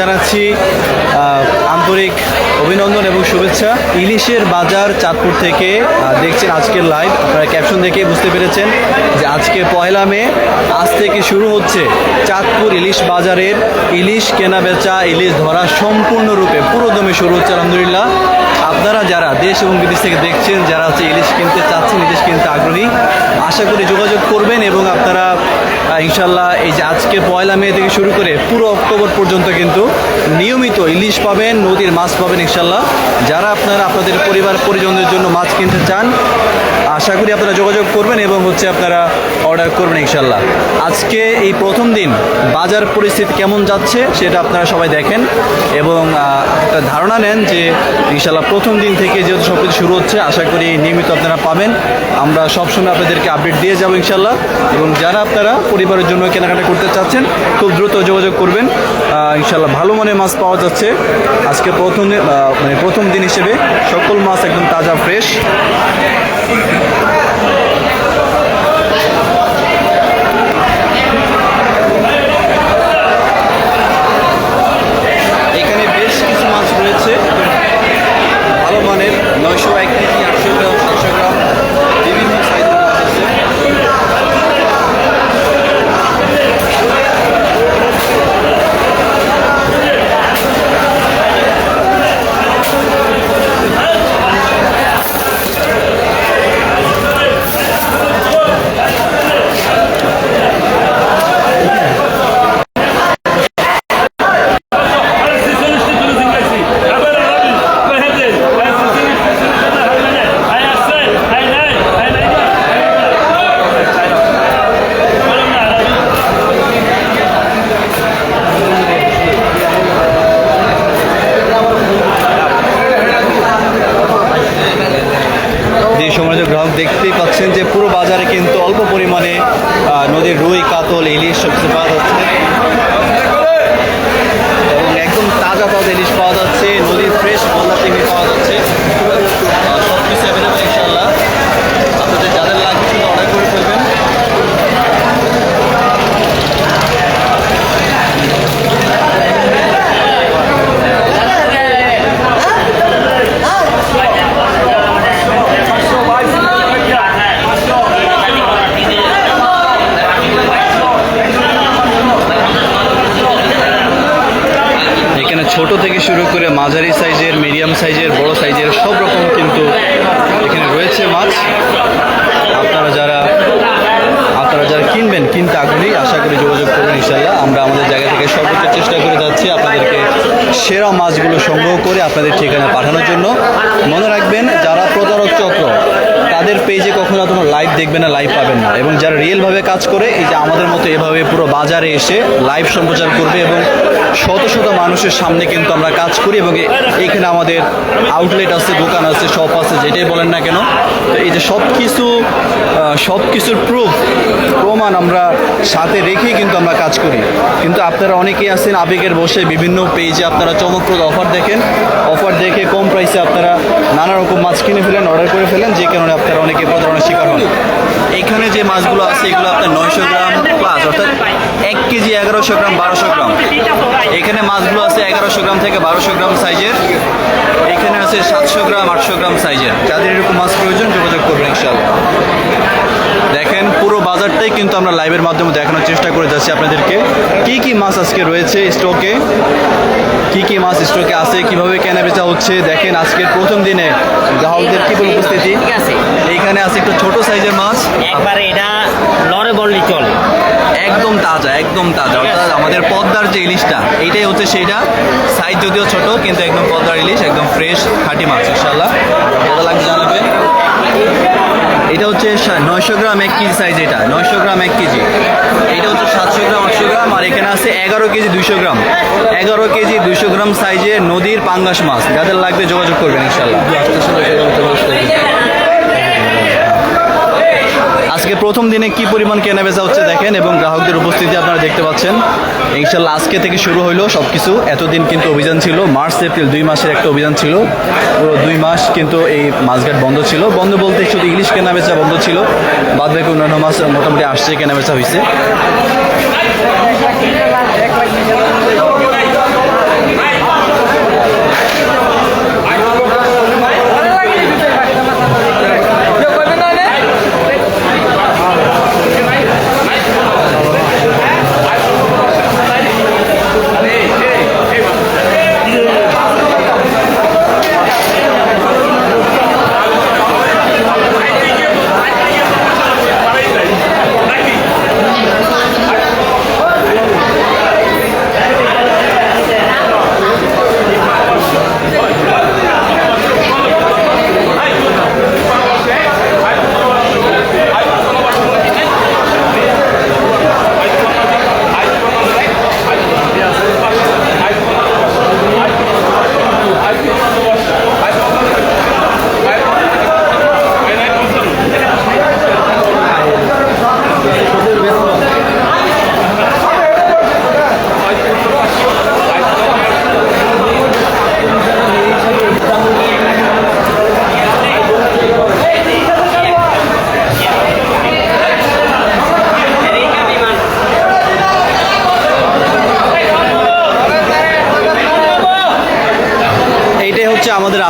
জানাচ্ছি আন্তরিক অভিনন্দন এবং শুভেচ্ছা। ইলিশের বাজার চাঁদপুর থেকে দেখছেন আজকের লাইভ আপনারা ক্যাপশন দেখে বুঝতে পেরেছেন যে আজকে পয়লা মে, আজ থেকে শুরু হচ্ছে চাঁদপুর ইলিশ বাজারের ইলিশ কেনা বেচা ইলিশ ধরা সম্পূর্ণরূপে পুরোদমে শুরু হচ্ছে, আলহামদুলিল্লাহ। আপনারা যারা দেশ এবং বিদেশ থেকে দেখছেন, যারা হচ্ছে ইলিশ কিনতে চাচ্ছেন, ইলিশ কিনতে আগ্রহী, আশা করি যোগাযোগ করবেন এবং আপনারা ইনশাল্লাহ এই যে আজকে পয়লা মে থেকে শুরু করে পুরো অক্টোবর পর্যন্ত কিন্তু নিয়মিত ইলিশ পাবেন, নদীর মাছ পাবেন ইনশাল্লাহ যারা আপনারা আপনাদের পরিবার, পরিজনদের জন্য মাছ কিনতে চান, আশা করি আপনারা যোগাযোগ করবেন এবং হচ্ছে আপনারা অর্ডার করবেন ইনশাল্লাহ আজকে এই প্রথম দিন, বাজার পরিস্থিতি কেমন যাচ্ছে সেটা আপনারা সবাই দেখেন এবং একটা ধারণা নেন যে ইনশাল্লাহ প্রথম দিন থেকে যেহেতু সব কিছু শুরু হচ্ছে, আশা করি নিয়মিত আপনারা পাবেন। আমরা সবসময় আপনাদেরকে আপডেট দিয়ে যাব ইনশাল্লাহ এবং যারা আপনারা পরিবারের জন্য কেনাকাটা করতে চাচ্ছেন, খুব দ্রুত যোগাযোগ করবেন। ইনশাল্লাহ ভালো মনে মাছ পাওয়া যাচ্ছে। আজকে প্রথম মানে প্রথম দিন হিসেবে সকল মাছ একদম তাজা ফ্রেশ সব কিছু পাওয়া যাচ্ছে এবং একদম তাজা তাজা ইলিশ পাওয়া যাচ্ছে নদীর ফ্রেশ গলদা চিংড়ি পাওয়া যাচ্ছে আহ, সব কিছু অ্যাভেলেবল ইনশাল্লাহ আপনাদের যাদের লাগবে শুধু অর্ডার করে ফেলবেন এখানে ছোট থেকে শুরু করে মাঝারি সাইজের, মিডিয়াম সাইজের, বড় সাইজের সব রকম কিন্তু এখানে রয়েছে মাছ। আপনারা যারা আপনারা যারা কিনবেন, কিনতে আগ্রহী, আশা করি যোগাযোগ করবেন ইনশাল্লাহ আমরা আমাদের জায়গা থেকে সর্বোচ্চ চেষ্টা করে যাচ্ছি আপনাদেরকে সেরা মাছগুলো সংগ্রহ করে আপনাদের ঠিকানা পাঠানোর জন্য। মনে রাখবেন, যারা প্রতারক চক্র, তাদের পেজে কখনো কোনো লাইভ দেখবেন না, লাইভ পাবেন না। এবং যারা রিয়েলভাবে কাজ করে, এই যে আমাদের মতো এভাবে পুরো বাজারে এসে লাইভ সম্প্রচার করবে এবং শত শত মানুষের সামনে কিন্তু আমরা কাজ করি এবং এখানে আমাদের আউটলেট আছে, দোকান আছে শপ আছে, যেটাই বলেন না কেন। এই যে সব কিছু সব কিছুর প্রুফ প্রমাণ আমরা সাথে রেখেই কিন্তু আমরা কাজ করি। কিন্তু আপনারা অনেকেই আছেন আবেগের বসে, বিভিন্ন পেজে আপনারা চমকপ্রদ অফার দেখেন। অফার দেখে কম প্রাইসে আপনারা নানা রকম মাছ কিনে ফেলেন অর্ডার করে ফেলেন, যে কারণে আপনারা অনেকে প্রতারণার শিকার হন। এখানে যে মাছগুলো আছে, এগুলো আপনার নয়শো গ্রাম প্লাস অর্থাৎ এক কেজি এগারোশো গ্রাম, বারোশো গ্রাম। এখানে মাছগুলো আছে এগারোশো গ্রাম থেকে বারোশো গ্রাম সাইজের। এখানে আছে সাতশো গ্রাম আটশো গ্রাম সাইজের। যাদের এরকম মাছ প্রয়োজন যোগাযোগ করবেন ইনশাল্লাহ দেখেন পুরো বাজারটাই কিন্তু আমরা লাইভের মাধ্যমে দেখানোর চেষ্টা করে যাচ্ছি আপনাদেরকে। কি কি মাছ আজকে রয়েছে স্টকে? কি কি মাছ স্টকে আছে? কীভাবে কেনা বেচা হচ্ছে? দেখেন আজকের প্রথম দিনে গ্রাহকদের কি বলে উপস্থিতি? এইখানে আছে একটু ছোট সাইজের মাছ। একবারে এটা বললি চলে একদম তাজা একদম তাজা। অর্থাৎ আমাদের পদ্মার যে ইলিশটা এইটাই হচ্ছে সেইটা। সাইজ যদিও ছোট কিন্তু একদম পদ্মার ইলিশ একদম ফ্রেশ খাঁটি মাছ ইনশাল্লাহ ভালো লাগবে জানাবেন। এটা হচ্ছে নয়শো গ্রাম এক কেজি সাইজ এটা নয়শো গ্রাম এক কেজি। এটা হচ্ছে সাতশো গ্রাম আটশো গ্রাম আর এখানে আছে এগারো কেজি দুইশো গ্রাম। এগারো কেজি দুইশো গ্রাম সাইজে নদীর পাঙ্গাস মাছ। যাদের লাগবে যোগাযোগ করবেন ইনশাল্লাহ আজকে প্রথম দিনে কি পরিমাণ কেনাবেচা হচ্ছে দেখেন এবং গ্রাহকদের উপস্থিতি আপনারা দেখতে পাচ্ছেন। ইনশাল্লাহ আজকে থেকে শুরু হইল সব কিছু এতদিন কিন্তু অভিযান ছিল, মার্চ, এপ্রিল দুই মাসের একটা অভিযান ছিল। পুরো দুই মাস কিন্তু এই মাছঘাট বন্ধ ছিল। বন্ধ বলতে শুধু ইংলিশ কেনাবেচা বন্ধ ছিল। বাদ বাকি অন্যান্য মাছ মোটামুটি আসছে, কেনাবেচা হয়েছে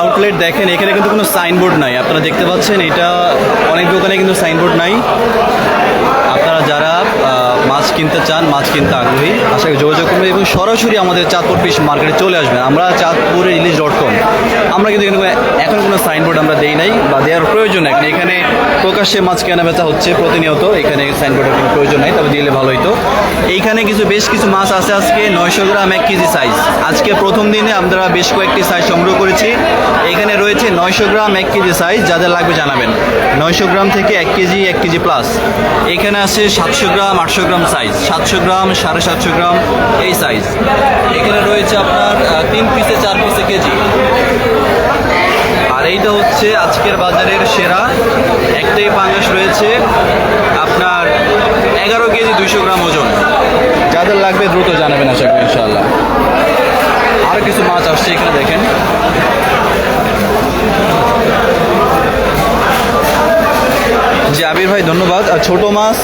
আউটলেট দেখেন, এখানে কিন্তু কোনো সাইনবোর্ড নাই। আপনারা দেখতে পাচ্ছেন, এটা অনেক দোকানে কিন্তু সাইনবোর্ড নাই। আপনারা যারা মাছ কিনতে চান, মাছ কিনতে আগ্রহী, আশা করি যোগাযোগ করবেন এবং সরাসরি আমাদের চাঁদপুর ফিশ মার্কেটে চলে আসবেন আমরা চাঁদপুরের ইলিশ ডট কম আমরা কিন্তু এখানে কোনো- এখন কোনো সাইনবোর্ড আমরা দেই নাই বা দেওয়ার প্রয়োজন নাই। এখানে প্রকাশ্যে মাছ কেনা বেচা হচ্ছে প্রতিনিয়ত। এখানে সাইনবোর্ডের কোনো প্রয়োজন নাই, তবে দিলে ভালো হতো এইখানে কিছু, বেশ কিছু মাছ আছে আজকে, নয়শো গ্রাম এক কেজি সাইজ আজকে প্রথম দিনে আমরা বেশ কয়েকটি সাইজ সংগ্রহ করেছি। এখানে রয়েছে নয়শো গ্রাম এক কেজি সাইজ যাদের লাগবে জানাবেন। নয়শো গ্রাম থেকে এক কেজি এক কেজি প্লাস এখানে আছে সাতশো গ্রাম, আটশো গ্রাম সাইজ সাতশো গ্রাম, সাড়ে সাতশো গ্রাম, এই সাইজ এখানে রয়েছে আপনার তিন পিসে চার পিসে কেজি। আর এইটা হচ্ছে আজকের বাজারের সেরা। একটাই পাঙ্গাস রয়েছে। আপনার এগারো কেজি দুইশো গ্রাম ওজন। যাদের লাগবে দ্রুত জানাবেন আশা করি ইনশাল্লাহ আরও কিছু মাছ আসছে এখানে, দেখেন। জি, আবির ভাই, ধন্যবাদ। আর ছোট মাছ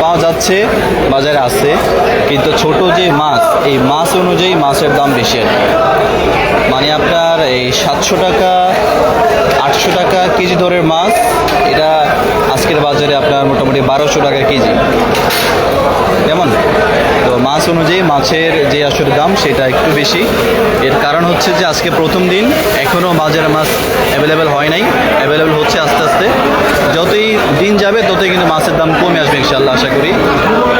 পাওয়া যাচ্ছে, বাজারে আছে। কিন্তু ছোট যে মাছ, এই মাছ অনুযায়ী মাছের দাম বেশি আর। মানে আপনার এই সাতশো টাকা, আটশো টাকা কেজি দরের মাছ, এটা আজকের বাজারে আপনার মোটামুটি বারোশো টাকা কেজি। কেমন? তো মাছ অনুযায়ী মাছের যে আসলে দাম, সেটা একটু বেশি। এর কারণ হচ্ছে যে আজকে প্রথম দিন এখনও বাজারে মাছ অ্যাভেলেবেল হয় নাই। অ্যাভেলেবেল হচ্ছে আস্তে আস্তে। যতই দিন যাবে, ততই কিন্তু মাছের দাম কমে আসবে ইনশাল্লাহ আশা করি।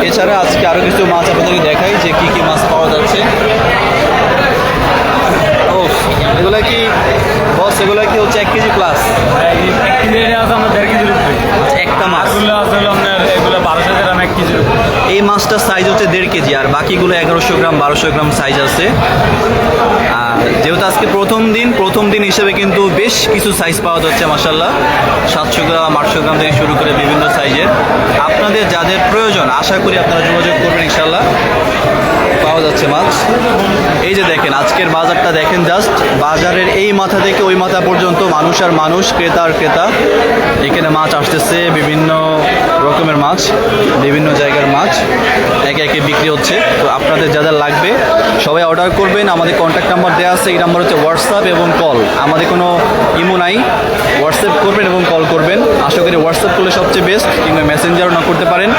এছাড়া আজকে আরও কিছু মাছ আপনাদেরকে দেখাই যে কী কী মাছ পাওয়া যাচ্ছে। ও এগুলা কি বস এগুলা কি হচ্ছে এক কেজি প্লাস মাছটার সাইজ হচ্ছে দেড় কেজি, আর বাকিগুলো এগারোশো গ্রাম, বারোশো গ্রাম সাইজ আছে। আর যেহেতু আজকে প্রথম দিন প্রথম দিন হিসেবে কিন্তু বেশ কিছু সাইজ পাওয়া যাচ্ছে মাসাল্লাহ সাতশো গ্রাম, আটশো গ্রাম থেকে শুরু করে বিভিন্ন সাইজের আপনাদের যাদের প্রয়োজন, আশা করি আপনারা যোগাযোগ করবেন ইনশাল্লাহ পাওয়া যাচ্ছে মাছ। এই যে দেখেন, আজকের বাজারটা দেখেন জাস্ট বাজারের এই মাথা থেকে ওই মাথা পর্যন্ত মানুষ আর মানুষ, ক্রেতা আর ক্রেতা। এখানে মাছ আসতেছে, বিভিন্ন রকমের মাছ, বিভিন্ন জায়গার মাছ। একে একে বিক্রি হচ্ছে। তো আপনাদের যা যা লাগবে, সবাই অর্ডার করবেন। আমাদের কন্ট্যাক্ট নাম্বার দেওয়া আছে, এই নাম্বার হচ্ছে হোয়াটসঅ্যাপ এবং কল আমাদের কোনো ইমো নাই। হোয়াটসঅ্যাপ করবেন এবং কল করবেন। আশা করি হোয়াটসঅ্যাপ করলে সবচেয়ে বেস্ট কিংবা মেসেঞ্জারও না করতে পারেন।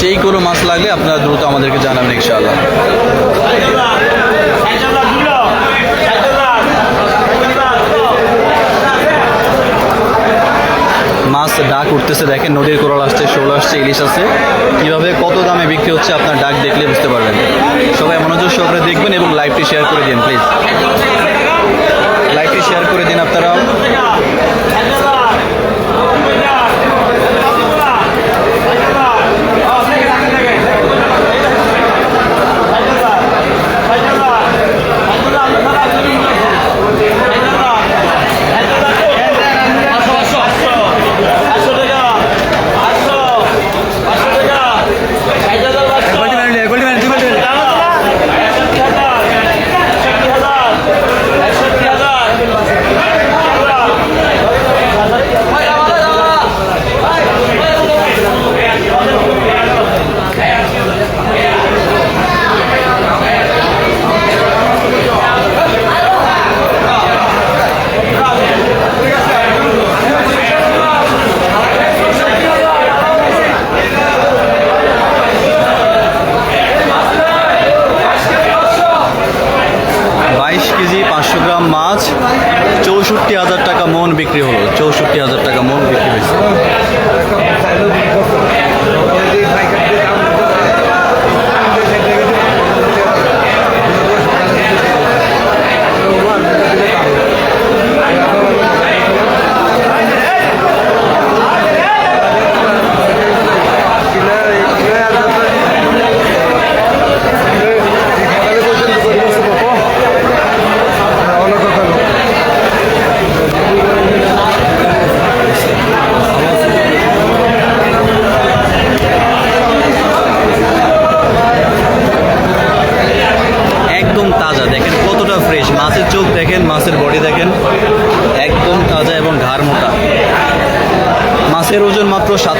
যেই কোনো মাছ লাগলে আপনারা দ্রুত আমাদেরকে জানাবেন, ইনশাআল্লাহ। মাছ ডাক উঠতেছে, দেখেন নদীর কোরাল আসছে, শোল আসছে, ইলিশ আছে কীভাবে কত দামে বিক্রি হচ্ছে আপনার ডাক দেখলে বুঝতে পারবেন। সবাই মনোযোগ সহকারে দেখবেন এবং লাইভটি শেয়ার করে দিন, প্লিজ। লাইভটি শেয়ার করে দিন আপনারা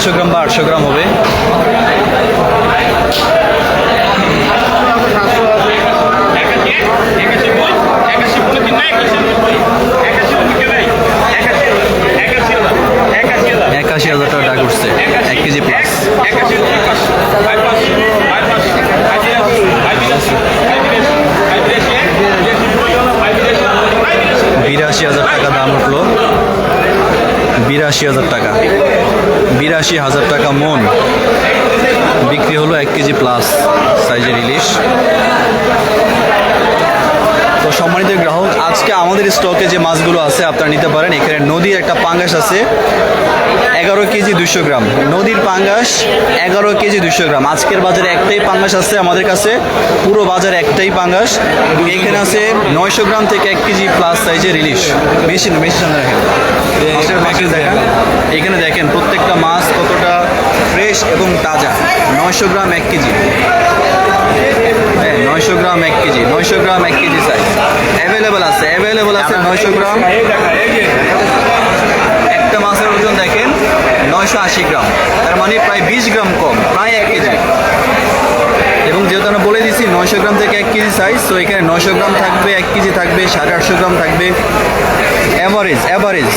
সাতশো গ্রাম বা আটশো গ্রাম হবে। একাশি একাশি একাশি একাশি একাশি একাশি একাশি একাশি হাজার টাকা ডাক উঠছে, এক কেজি প্লাস একাশি একাশি বাইপাস বাইপাস বাইবিরাশি বাইবিরাশি বাইবিরাশি বাইবিরাশি বিরাশি বই বাইবিরাশি বাইবিরাশি বিরাশি হাজার টাকা দাম উঠল বিরাশি হাজার টাকা। বিরাশি হাজার টাকা মন। বিক্রি হলো এক কেজি প্লাস সাইজের ইলিশ। সম্মানিত গ্রাহক আজকে আমাদের স্টকে যে মাছগুলো আছে আপনারা নিতে পারেন। এখানে নদীর একটা পাঙ্গাস আছে এগারো কেজি দুশো গ্রাম। নদীর পাঙ্গাস এগারো কেজি দুশো গ্রাম। আজকের বাজারে একটাই পাঙ্গাস আছে আমাদের কাছে পুরো বাজারে একটাই পাঙ্গাস। এখানে আছে নয়শো গ্রাম থেকে এক কেজি প্লাস সাইজের ইলিশ। বেশি না বেশি সামনে রাখেন দেখেন। এখানে দেখেন প্রত্যেকটা মাছ কতটা ফ্রেশ এবং তাজা। নয়শো গ্রাম এক কেজি। হ্যাঁ নয়শো গ্রাম এক কেজি নয়শো গ্রাম এক কেজি সাইজ অ্যাভেলেবেল আছে অ্যাভেলেবেল আছে নয়শো গ্রাম। একটা মাছের ওজন দেখেন নয়শো আশি গ্রাম। তার মানে প্রায় বিশ গ্রাম কম প্রায় এক কেজি। এবং যেহেতু আমরা বলে দিচ্ছি নয়শো গ্রাম থেকে এক কেজি সাইজ তো এখানে নয়শো গ্রাম থাকবে এক কেজি থাকবে সাড়ে আটশো গ্রাম থাকবে। অ্যাভারেজ অ্যাভারেজ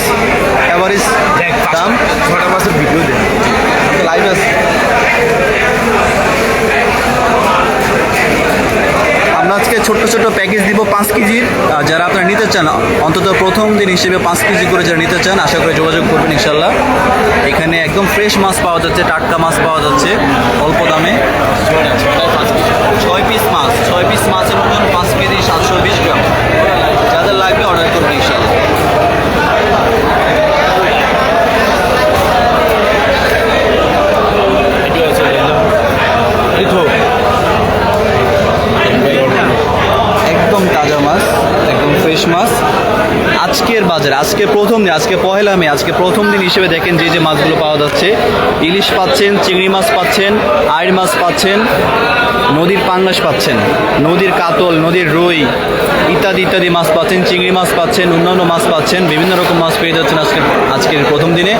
অ্যাভারেজ দাম। ছটা মাসের ভিডিও দেন লাইভ আছে। আমরা আজকে ছোট্ট ছোট্ট প্যাকেজ দিব পাঁচ কেজির যারা আপনারা নিতে চান, অন্তত প্রথম দিন হিসেবে পাঁচ কেজি করে যারা নিতে চান, আশা করে যোগাযোগ করবেন ইনশাল্লাহ এখানে একদম ফ্রেশ মাছ পাওয়া যাচ্ছে, টাটকা মাছ পাওয়া যাচ্ছে, অল্প দামে। ছয় পিস মাছ, ছয় পিস মাছের ওজন পাঁচ কেজি সাতশো বিশ গ্রাম। যাদের লাগবে অর্ডার করবেন ইনশাল্লাহ একদম তাজা মাছ একদম ফ্রেশ মাছ আজকের বাজার। আজকে প্রথম দিন, আজকে পহেলা মে, আজকে প্রথম দিন হিসেবে দেখেন যে যে মাছগুলো পাওয়া যাচ্ছে। ইলিশ পাচ্ছেন, চিংড়ি মাছ পাচ্ছেন, আইড় মাছ পাচ্ছেন, নদীর পাঙ্গাস পাচ্ছেন, নদীর কাতল, নদীর রুই ইত্যাদি ইত্যাদি মাছ পাচ্ছেন, চিংড়ি মাছ পাচ্ছেন, অন্যান্য মাছ পাচ্ছেন, বিভিন্ন রকম মাছ পেয়ে যাচ্ছেন আজকে, আজকের প্রথম দিনে।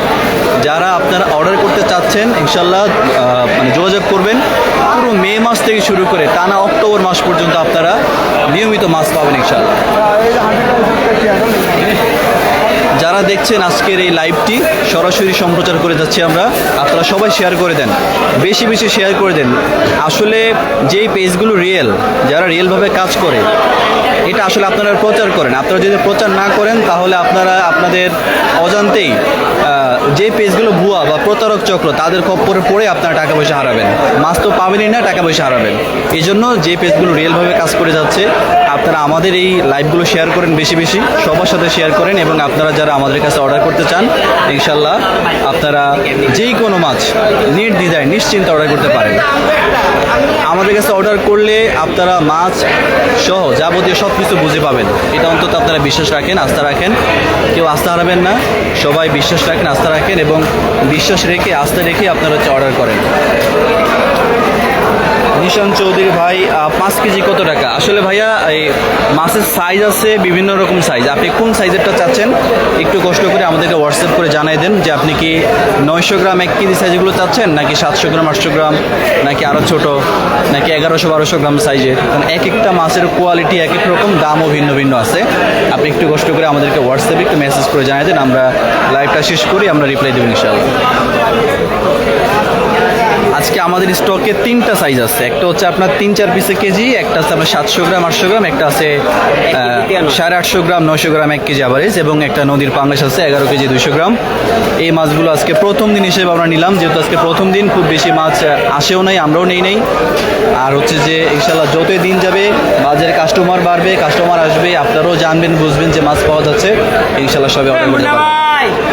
যারা আপনারা অর্ডার করতে চাচ্ছেন, ইনশাল্লাহ মানে যোগাযোগ করবেন। পুরো মে মাস থেকে শুরু করে টানা অক্টোবর মাস পর্যন্ত আপনারা নিয়মিত মাছ পাবেন, ইনশাল্লাহ। যারা দেখছেন আজকের এই লাইভটি সরাসরি সম্প্রচার করে যাচ্ছি আমরা। আপনারা সবাই শেয়ার করে দেন। বেশি বেশি শেয়ার করে দেন। আসলে যেই পেজগুলো রিয়েল যারা রিয়েলভাবে কাজ করে, এটা আসলে আপনারা প্রচার করেন। আপনারা যদি প্রচার না করেন, তাহলে আপনারা আপনাদের অজান্তেই যে পেজগুলো ভুয়া বা প্রতারক চক্র, তাদের খপ্পরে পড়ে আপনারা টাকা পয়সা হারাবেন। মাছ তো পাবেনই না, টাকা পয়সা হারাবেন। এই জন্য যে পেজগুলো রিয়েলভাবে কাজ করে যাচ্ছে, আপনারা আমাদের এই লাইভগুলো শেয়ার করেন বেশি বেশি। সবার সাথে শেয়ার করেন এবং আপনারা যারা আমাদের কাছে অর্ডার করতে চান, ইনশাল্লাহ আপনারা যেই কোনো মাছ নির্দ্বিধায়, নিশ্চিন্তে অর্ডার করতে পারেন। আমাদের কাছে অর্ডার করলে আপনারা মাছ সহ যাবতীয় সব কিছু বুঝে পাবেন। এটা অন্তত আপনারা বিশ্বাস রাখেন, আস্থা রাখেন। কেউ আস্থা হারাবেন না, সবাই বিশ্বাস রাখেন, আস্থা রাখেন এবং বিশ্বাস রেখে, আস্থা রেখে আপনারা হচ্ছে অর্ডার করেন। নিশান চৌধুরী ভাই পাঁচ কেজি কত টাকা? আসলে ভাইয়া, এই মাছের সাইজ আছে বিভিন্ন রকম সাইজ আপনি কোন সাইজেরটা চাচ্ছেন? একটু কষ্ট করে আমাদেরকে হোয়াটসঅ্যাপ করে জানাই দেন যে আপনি কি নয়শো গ্রাম এক কেজি সাইজগুলো চাচ্ছেন? নাকি সাতশো গ্রাম, আটশো গ্রাম, নাকি আরও ছোট, নাকি এগারোশো, বারোশো গ্রাম সাইজের কারণ এক একটা মাছের কোয়ালিটি এক এক রকম, দামও ভিন্ন ভিন্ন আছে। আপনি একটু কষ্ট করে আমাদেরকে হোয়াটসঅ্যাপে একটু মেসেজ করে জানাই দেন। আমরা লাইভটা শেষ করি, আমরা রিপ্লাই দেবো ইনশাআল্লাহ। আজকে আমাদের স্টকে তিনটা সাইজ আছে। একটা হচ্ছে আপনার তিন চার পিসে কেজি, একটা আছে আপনার সাতশো গ্রাম, আটশো গ্রাম, একটা আছে সাড়ে আটশো গ্রাম নশো গ্রাম এক কেজি অ্যাভারেজ এবং একটা নদীর পাঙ্গাস আছে এগারো কেজি দুশো গ্রাম। এই মাছগুলো আজকে প্রথম দিন হিসেবে আমরা নিলাম, যেহেতু আজকে প্রথম দিন, খুব বেশি মাছ আসেও নাই, আমরাও নেই নেই। আর হচ্ছে যে ইনশাল্লাহ যতই দিন যাবে, বাজারে কাস্টমার বাড়বে কাস্টমার আসবে, আপনারাও জানবেন, বুঝবেন যে মাছ পাওয়া যাচ্ছে ইনশাল্লাহ সবাই অর্ডার করতে পারবেন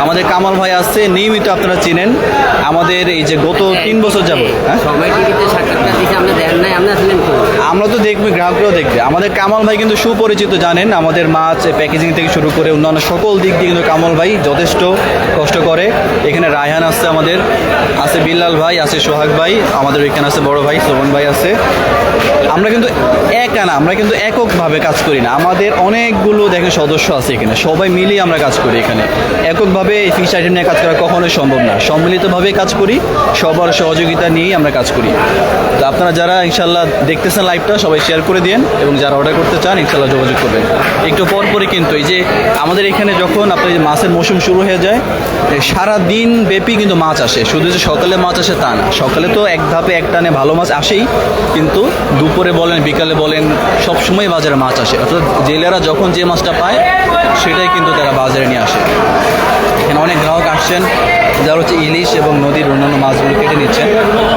আমাদের কামাল ভাই আছে নিয়মিত আপনারা চিনেন। আমাদের এই যে গত তিন বছর যাব হ্যাঁ তো আমরা তো দেখব গ্রাহকরাও দেখবে। আমাদের কামাল ভাই কিন্তু সুপরিচিত জানেন? আমাদের মাছ প্যাকেজিং থেকে শুরু করে অন্যান্য সকল দিক দিয়ে কিন্তু কামাল ভাই যথেষ্ট কষ্ট করে। এখানে রায়হান আছে আমাদের আছে বিল্লাল ভাই আছে সোহাগ ভাই আমাদের এখানে আছে বড় ভাই শ্রবণ ভাই আছে। আমরা কিন্তু একা না আমরা কিন্তু এককভাবে কাজ করি না। আমাদের অনেকগুলো দেখেন সদস্য আছে এখানে। সবাই মিলিয়ে আমরা কাজ করি এখানে। এক এককভাবে এই ফিশ আইটেম নিয়ে কাজ করা কখনোই সম্ভব না। সম্মিলিতভাবে কাজ করি, সবার সহযোগিতা নিয়েই আমরা কাজ করি। তো আপনারা যারা ইনশাল্লাহ দেখতেছেন লাইভটা সবাই শেয়ার করে দিন এবং যারা অর্ডার করতে চান ইনশাল্লাহ যোগাযোগ করবেন। একটু পর পরে কিন্তু এই যে আমাদের এখানে যখন আপনার মাছের মৌসুম শুরু হয়ে যায় সারা দিন ব্যাপী কিন্তু মাছ আসে। শুধু যে সকালে মাছ আসে তা না। সকালে তো এক ধাপে এক টানে ভালো মাছ আসেই, কিন্তু দুপুরে বলেন, বিকালে বলেন, সবসময় বাজারে মাছ আসে। অর্থাৎ জেলেরা যখন যে মাছটা পায়, সেটাই কিন্তু তারা বাজারে নিয়ে আসে। এখানে অনেক গ্রাহক আসছেন, যারা হচ্ছে ইলিশ এবং নদীর অন্যান্য মাছগুলো কেটে নিচ্ছেন।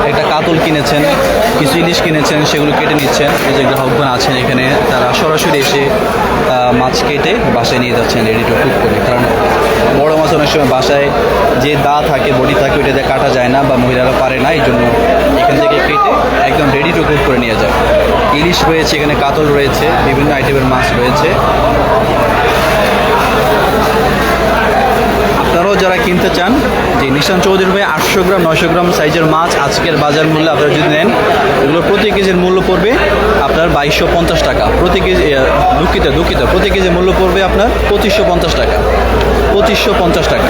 একটা কাতল কিনেছেন, কিছু ইলিশ কিনেছেন, সেগুলো কেটে নিচ্ছেন। এই যে গ্রাহকগণ আছেন এখানে, তারা সরাসরি এসে মাছ কেটে বাসায় নিয়ে যাচ্ছেন রেডি টু কুক করে। কারণ বড় মাছ অনেক সময় বাসায় যে দা থাকে, বডি থাকে, ওইটা দিয়ে কাটা যায় না বা মহিলারা পারে না এই জন্য এখান থেকে কেটে একদম রেডি টু কুক করে নিয়ে যায় ইলিশ রয়েছে, এখানে কাতল রয়েছে, বিভিন্ন আইটেমের মাছ রয়েছে। আপনারাও যারা কিনতে চান যে নিশান চৌধুরী ভাই আটশো গ্রাম, নয়শো গ্রাম সাইজের মাছ আজকের বাজার মূল্যে আপনারা যদি নেন, এগুলো প্রতি কেজির মূল্য পড়বে আপনার বাইশশো পঞ্চাশ টাকা। প্রতি কেজি দুঃখিত দুঃখিত, প্রতি কেজির মূল্য পড়বে আপনার পঁচিশশো পঞ্চাশ টাকা। পঁচিশশো পঞ্চাশ টাকা।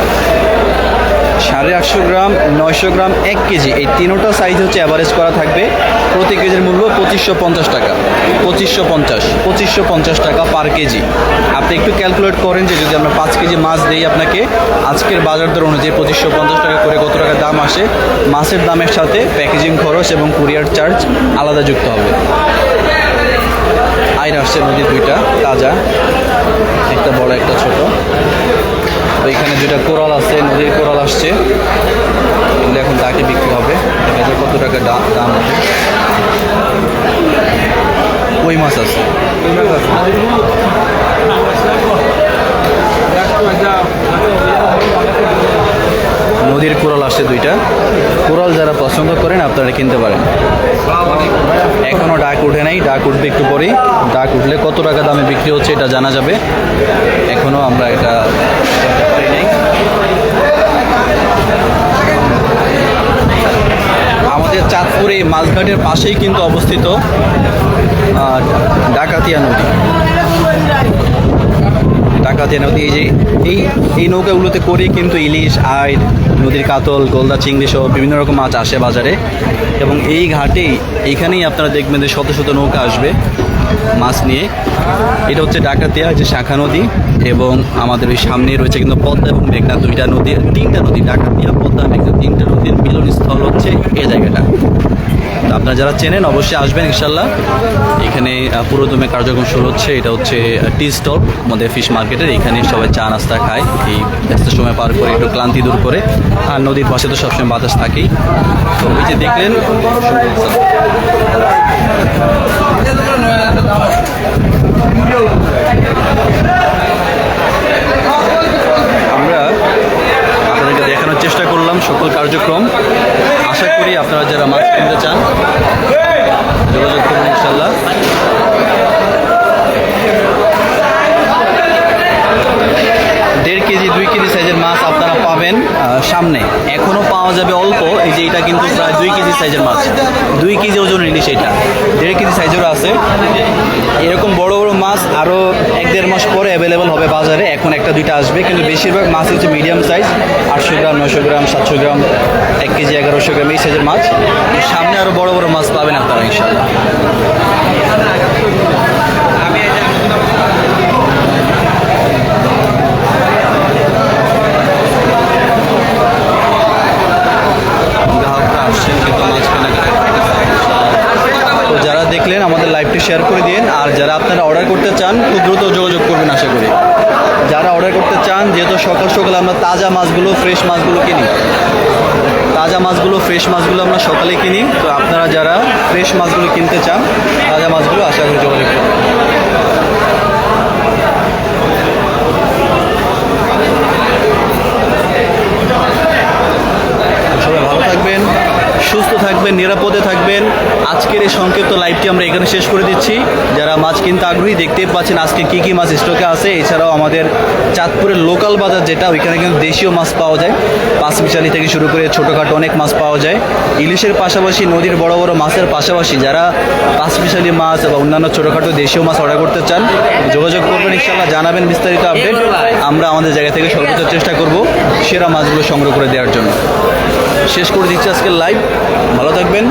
সাড়ে আটশো গ্রাম, নয়শো গ্রাম, এক কেজি। এই তিনোটা সাইজ হচ্ছে অ্যাভারেজ করা থাকবে। প্রতি কেজির মূল্য পঁচিশশো পঞ্চাশ টাকা। পঁচিশশো পঞ্চাশ পঁচিশশো পঞ্চাশ টাকা পার কেজি। আপনি একটু ক্যালকুলেট করেন যে যদি আমরা পাঁচ কেজি মাছ দিই আপনাকে, আজকের বাজার দর অনুযায়ী পঁচিশশো পঞ্চাশ টাকা করে কত টাকা দাম আসে? মাছের দামের সাথে প্যাকেজিং খরচ এবং কুরিয়ার চার্জ আলাদা যুক্ত হবে। আইর আসছে নদীর দুইটা, তাজা, একটা বড়, একটা ছোট। তো এখানে দুইটা কোরাল আছে, নদীর কোরাল আসছে। এগুলো এখন তাকে বিক্রি হবে। দেখা যায় কত টাকা দাম দাম হবে। কই মাছ আছে? নদীর কোরাল আসছে দুইটা। কোরাল যারা পছন্দ করেন, আপনারা কিনতে পারেন। এখনও ডাক উঠে নাই, ডাক উঠবে একটু পরেই। ডাক উঠলে কত টাকা দামে বিক্রি হচ্ছে এটা জানা যাবে। এখনও আমরা এটা নেই আমাদের চাঁদপুরে মাঝঘাটের পাশেই কিন্তু অবস্থিত ডাকাতিয়া নদী। ডাকাতিয়া নদী, এই যে, এই এই নৌকাগুলোতে করেই কিন্তু ইলিশ, আইড, নদীর কাতল, গোলদা, চিংড়ি সহ বিভিন্ন রকম মাছ আসে বাজারে। এবং এই ঘাটেই এখানেই আপনারা দেখবেন যে শত শত নৌকা আসবে। মাছ নিয়ে। এটা হচ্ছে ডাকাতিয়া যে শাখা নদী এবং আমাদের ওই সামনে রয়েছে কিন্তু পদ্মা এবং মেঘনা দুইটা নদীর তিনটা নদী ডাকাতিয়া পদ্মা, মেঘনা, তিনটা নদীর মিলনস্থল হচ্ছে এই জায়গাটা। আপনারা যারা চেনেন অবশ্যই আসবেন ইনশাল্লাহ। এখানে পুরোদমে কার্যক্রম শুরু হচ্ছে, এটা হচ্ছে টি স্টল, আমাদের ফিশ মার্কেটের। এখানে সবাই চা নাস্তা খায়, এই ব্যস্ত সময় পার করে, একটু ক্লান্তি দূর করে। আর নদীর পাশে তো সবসময় বাতাস থাকেই। তো ওই যে দেখলেন আমরা আপনাদেরকে দেখানোর চেষ্টা করলাম সকল কার্যক্রম। আশা করি আপনারা যারা মাছ কিনতে চান, যোগাযোগ করুন ইনশাল্লাহ দেড় কেজি, দুই কেজি সাইজের মাছ পাবেন সামনে। এখনও পাওয়া যাবে অল্প, এই যে এটা কিন্তু প্রায় দুই কেজি সাইজের মাছ। দুই কেজি ওজন ইলিশ এটা। দেড় কেজি সাইজেরও আছে। এরকম বড় বড় মাছ আরও এক দেড় মাস পরে অ্যাভেলেবল হবে বাজারে। এখন একটা দুইটা আসবে, কিন্তু বেশিরভাগ মাছ হচ্ছে মিডিয়াম সাইজ আটশো গ্রাম নশো গ্রাম, সাতশো গ্রাম, এক কেজি, এগারোশো গ্রাম, এই সাইজের মাছ। সামনে আরও বড় বড় মাছ পাবেন আপনারা ইনশাল্লাহ গ্রাহকরা আসছেন কিন্তু মাছ কেনাকাটা তো যারা দেখলেন আমাদের লাইভটি শেয়ার করে দিন। আর যারা আপনারা অর্ডার করতে চান, খুব দ্রুত যোগাযোগ করবেন, আশা করি। যারা অর্ডার করতে চান, যেহেতু সকাল সকাল আমরা তাজা মাছগুলো ফ্রেশ মাছগুলো কিনি। তাজা মাছগুলো ফ্রেশ মাছগুলো আমরা সকালে কিনি। তো আপনারা যারা ফ্রেশ মাছগুলো কিনতে চান, তাজা মাছগুলো আশা করি যোগাযোগ করবেন সবাই ভালো থাকবেন সুস্থ থাকবেন নিরাপদে থাকবেন। আজকের এই সংক্ষিপ্ত লাইভটি আমরা এখানে শেষ করে দিচ্ছি। যারা মাছ কিনতে আগ্রহী দেখতেই পাচ্ছেন আজকে কি কি মাছ স্টকে আছে। এছাড়াও আমাদের চাঁদপুরের লোকাল বাজার যেটা ওইখানে কিন্তু দেশীয় মাছ পাওয়া যায়। পাঁচ মিশালি থেকে শুরু করে ছোটোখাটো অনেক মাছ পাওয়া যায়। ইলিশের পাশাপাশি নদীর বড় বড় মাছের পাশাপাশি যারা পাঁচ মিশালি মাছ বা অন্যান্য ছোটোখাটো দেশীয় মাছ অর্ডার করতে চান যোগাযোগ করবেন ইনশাল্লাহ জানাবেন বিস্তারিত আপডেট আমরা আমাদের জায়গা থেকে সর্বোচ্চ চেষ্টা করব সেরা মাছগুলো সংগ্রহ করে দেওয়ার জন্য। শেষ করে দিচ্ছি আজকের লাইভ ভালো থাকবেন।